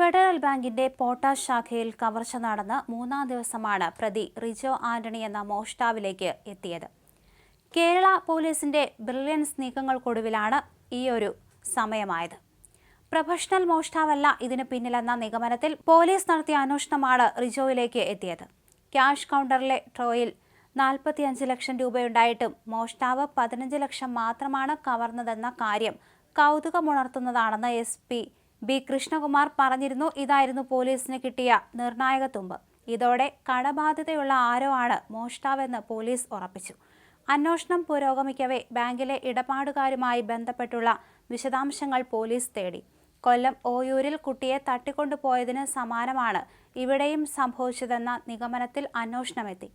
Federal ബാങ്കിന്റെ പോട്ടാസ് ശാഖയിൽ കവർച്ച നടന്ന് മൂന്നാം ദിവസമാണ് പ്രതി റിജോ ആന്റണി എന്ന മോഷ്ടാവിലേക്ക് എത്തിയത്. കേരള പോലീസിന്റെ ബ്രില്യൻസ് നീക്കങ്ങൾക്കൊടുവിലാണ് ഈയൊരു സമയമായത്. പ്രൊഫഷണൽ മോഷ്ടാവല്ല ഇതിന് പിന്നിലെന്ന നിഗമനത്തിൽ പോലീസ് നടത്തിയ അന്വേഷണമാണ് റിജോയിലേക്ക് എത്തിയത്. ക്യാഷ് കൗണ്ടറിലെ ട്രോയിൽ നാൽപ്പത്തിയഞ്ച് ലക്ഷം രൂപയുണ്ടായിട്ടും മോഷ്ടാവ് പതിനഞ്ച് ലക്ഷം മാത്രമാണ് കവർന്നതെന്ന കാര്യം കൗതുകമുണർത്തുന്നതാണെന്ന് എസ് പി ബി കൃഷ്ണകുമാർ പറഞ്ഞിരുന്നു ഇതായിരുന്നു പോലീസിന് കിട്ടിയ നിർണായക തുമ്പ്. ഇതോടെ കടബാധ്യതയുള്ള ആരോ ആണ് മോഷ്ടാവെന്ന് പോലീസ് ഉറപ്പിച്ചു. അന്വേഷണം പുരോഗമിക്കവേ ബാങ്കിലെ ഇടപാടുകാരുമായി ബന്ധപ്പെട്ടുള്ള വിശദാംശങ്ങൾ പോലീസ് തേടി. കൊല്ലം ഓയൂരിൽ കുട്ടിയെ തട്ടിക്കൊണ്ടുപോയതിന് സമാനമാണ് ഇവിടെയും സംഭവിച്ചതെന്ന നിഗമനത്തിൽ അന്വേഷണമെത്തി.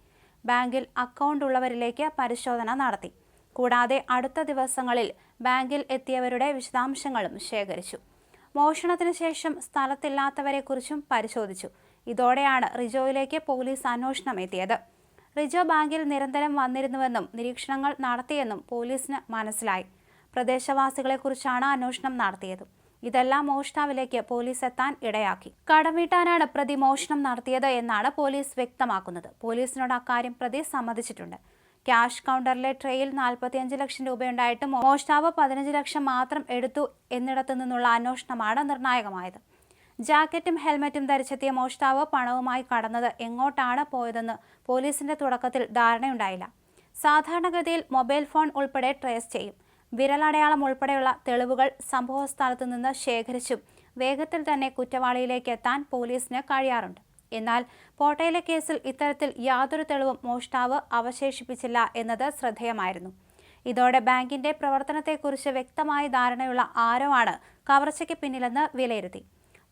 ബാങ്കിൽ അക്കൗണ്ട് ഉള്ളവരിലേക്ക് പരിശോധന നടത്തി. കൂടാതെ അടുത്ത ദിവസങ്ങളിൽ ബാങ്കിൽ എത്തിയവരുടെ വിശദാംശങ്ങളും ശേഖരിച്ചു. മോഷണത്തിന് ശേഷം സ്ഥലത്തില്ലാത്തവരെക്കുറിച്ചും പരിശോധിച്ചു. ഇതോടെയാണ് റിജോയിലേക്ക് പോലീസ് അന്വേഷണം എത്തിയത്. റിജോ ബാങ്കിൽ നിരന്തരം വന്നിരുന്നുവെന്നും നിരീക്ഷണങ്ങൾ നടത്തിയെന്നും പോലീസിന് മനസ്സിലായി. പ്രദേശവാസികളെക്കുറിച്ചാണ് അന്വേഷണം നടത്തിയത്. ഇതെല്ലാം മോഷ്ടാവിലേക്ക് പോലീസ് എത്താൻ ഇടയാക്കി. കടം വീട്ടാനാണ് പ്രതി മോഷണം നടത്തിയത് എന്നാണ് പോലീസ് വ്യക്തമാക്കുന്നത്. പോലീസിനോട് അക്കാര്യം പ്രതി സമ്മതിച്ചിട്ടുണ്ട്. ക്യാഷ് കൗണ്ടറിലെ ട്രേയിൽ നാൽപ്പത്തിയഞ്ച് ലക്ഷം രൂപയുണ്ടായിട്ടും മോഷ്ടാവ് പതിനഞ്ച് ലക്ഷം മാത്രം എടുത്തു എന്നിടത്തു നിന്നുള്ള അന്വേഷണമാണ് നിർണായകമായത്. ജാക്കറ്റും ഹെൽമറ്റും ധരിച്ചെത്തിയ മോഷ്ടാവ് പണവുമായി കടന്നത് എങ്ങോട്ടാണ് പോയതെന്ന് പോലീസിന്റെ തുടക്കത്തിൽ ധാരണയുണ്ടായില്ല. സാധാരണഗതിയിൽ മൊബൈൽ ഫോൺ ഉൾപ്പെടെ ട്രേസ് ചെയ്യും. വിരലടയാളം ഉൾപ്പെടെയുള്ള തെളിവുകൾ സംഭവസ്ഥലത്തു നിന്ന് ശേഖരിച്ചും വേഗത്തിൽ തന്നെ കുറ്റവാളിയിലേക്ക് എത്താൻ പോലീസിന് കഴിയാറുണ്ട്. എന്നാൽ പോട്ടയിലെ കേസിൽ ഇത്തരത്തിൽ യാതൊരു തെളിവും മോഷ്ടാവ് അവശേഷിപ്പിച്ചില്ല എന്നത് ശ്രദ്ധേയമായിരുന്നു. ഇതോടെ ബാങ്കിന്റെ പ്രവർത്തനത്തെക്കുറിച്ച് വ്യക്തമായ ധാരണയുള്ള ആരോ ആണ് കവർച്ചയ്ക്ക് പിന്നിലെന്ന് വിലയിരുത്തി.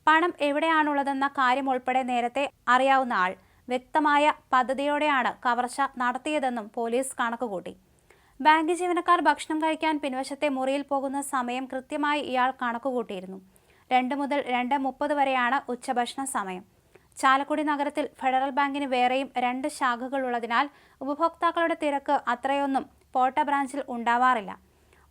പണം എവിടെയാണുള്ളതെന്ന കാര്യം ഉൾപ്പെടെ നേരത്തെ അറിയാവുന്ന ആൾ വ്യക്തമായ പദ്ധതിയോടെയാണ് കവർച്ച നടത്തിയതെന്നും പോലീസ് കണക്കുകൂട്ടി. ബാങ്ക് ജീവനക്കാർ ഭക്ഷണം കഴിക്കാൻ പിൻവശത്തെ മുറിയിൽ പോകുന്ന സമയം കൃത്യമായി ഇയാൾ കണക്കുകൂട്ടിയിരുന്നു. രണ്ട് മുതൽ രണ്ട് മുപ്പത് വരെയാണ് ഉച്ചഭക്ഷണ സമയം. ചാലക്കുടി നഗരത്തിൽ ഫെഡറൽ ബാങ്കിന് വേറെയും രണ്ട് ശാഖകളുള്ളതിനാൽ ഉപഭോക്താക്കളുടെ തിരക്ക് അത്രയൊന്നും പോട്ട ബ്രാഞ്ചിൽ ഉണ്ടാവാറില്ല.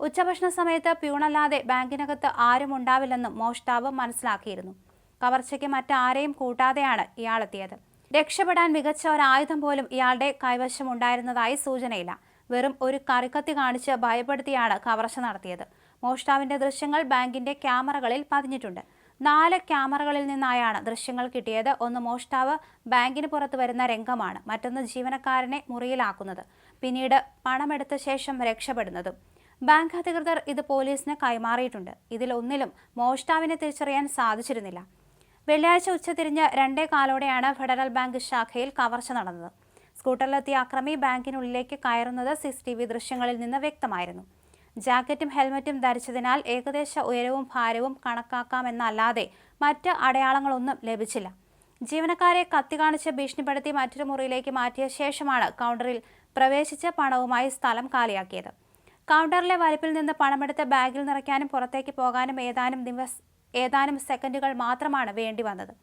ഉച്ചഭക്ഷണ സമയത്ത് പ്യൂണല്ലാതെ ബാങ്കിനകത്ത് ആരും ഉണ്ടാവില്ലെന്നും മോഷ്ടാവ് മനസ്സിലാക്കിയിരുന്നു. കവർച്ചയ്ക്ക് മറ്റാരെയും കൂട്ടാതെയാണ് ഇയാളെത്തിയത്. രക്ഷപ്പെടാൻ മികച്ച ഒരായുധം പോലും ഇയാളുടെ കൈവശം ഉണ്ടായിരുന്നതായി സൂചനയില്ല. വെറും ഒരു കറിക്കത്തി കാണിച്ച് ഭയപ്പെടുത്തിയാണ് കവർച്ച നടത്തിയത്. മോഷ്ടാവിന്റെ ദൃശ്യങ്ങൾ ബാങ്കിന്റെ ക്യാമറകളിൽ പതിഞ്ഞിട്ടുണ്ട്. നാല് ക്യാമറകളിൽ നിന്നായാണ് ദൃശ്യങ്ങൾ കിട്ടിയത്. ഒന്ന് മോഷ്ടാവ് ബാങ്കിന് പുറത്ത് വരുന്ന രംഗമാണ് മറ്റൊന്ന് ജീവനക്കാരനെ മുറിയിലാക്കുന്നത്. പിന്നീട് പണമെടുത്ത ശേഷം രക്ഷപ്പെടുന്നതും. ബാങ്ക് അധികൃതർ ഇത് പോലീസിന് കൈമാറിയിട്ടുണ്ട്. ഇതിൽ ഒന്നിലും മോഷ്ടാവിനെ തിരിച്ചറിയാൻ സാധിച്ചിരുന്നില്ല. വെള്ളിയാഴ്ച ഉച്ചതിരിഞ്ഞ് രണ്ടേ കാലോടെയാണ് ഫെഡറൽ ബാങ്ക് ശാഖയിൽ കവർച്ച നടന്നത്. സ്കൂട്ടറിലെത്തിയ അക്രമി ബാങ്കിനുള്ളിലേക്ക് കയറുന്നത് സി ദൃശ്യങ്ങളിൽ നിന്ന് വ്യക്തമായിരുന്നു. ജാക്കറ്റും ഹെൽമറ്റും ധരിച്ചതിനാൽ ഏകദേശ ഉയരവും ഭാരവും കണക്കാക്കാമെന്നല്ലാതെ മറ്റ് അടയാളങ്ങളൊന്നും ലഭിച്ചില്ല. ജീവനക്കാരെ കത്തി കാണിച്ച് ഭീഷണിപ്പെടുത്തി മറ്റൊരു മുറിയിലേക്ക് മാറ്റിയ ശേഷമാണ് കൗണ്ടറിൽ പ്രവേശിച്ച് പണവുമായി സ്ഥലം കാലിയാക്കിയത്. കൗണ്ടറിലെ വലിപ്പിൽ നിന്ന് പണമെടുത്ത് ബാഗിൽ നിറയ്ക്കാനും പുറത്തേക്ക് പോകാനും ഏതാനും ദിവസ ഏതാനും സെക്കൻഡുകൾ മാത്രമാണ് വേണ്ടി വന്നത്.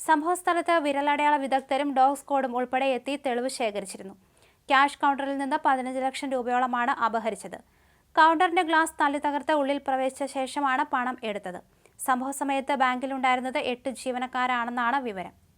സംഭവസ്ഥലത്ത് വിരലടയാള വിദഗ്ധരും ഡോഗ് സ്ക്വാഡും ഉൾപ്പെടെ എത്തി തെളിവ് ശേഖരിച്ചിരുന്നു. ക്യാഷ് കൗണ്ടറിൽ നിന്ന് പതിനഞ്ച് ലക്ഷം രൂപയോളമാണ് അപഹരിച്ചത്. കൗണ്ടറിന്റെ ഗ്ലാസ് തള്ളി തകർത്ത് ഉള്ളിൽ പ്രവേശിച്ച ശേഷമാണ് പണം എടുത്തത്. സംഭവ സമയത്ത് ബാങ്കിലുണ്ടായിരുന്നത് എട്ട് ജീവനക്കാരാണെന്നാണ് വിവരം.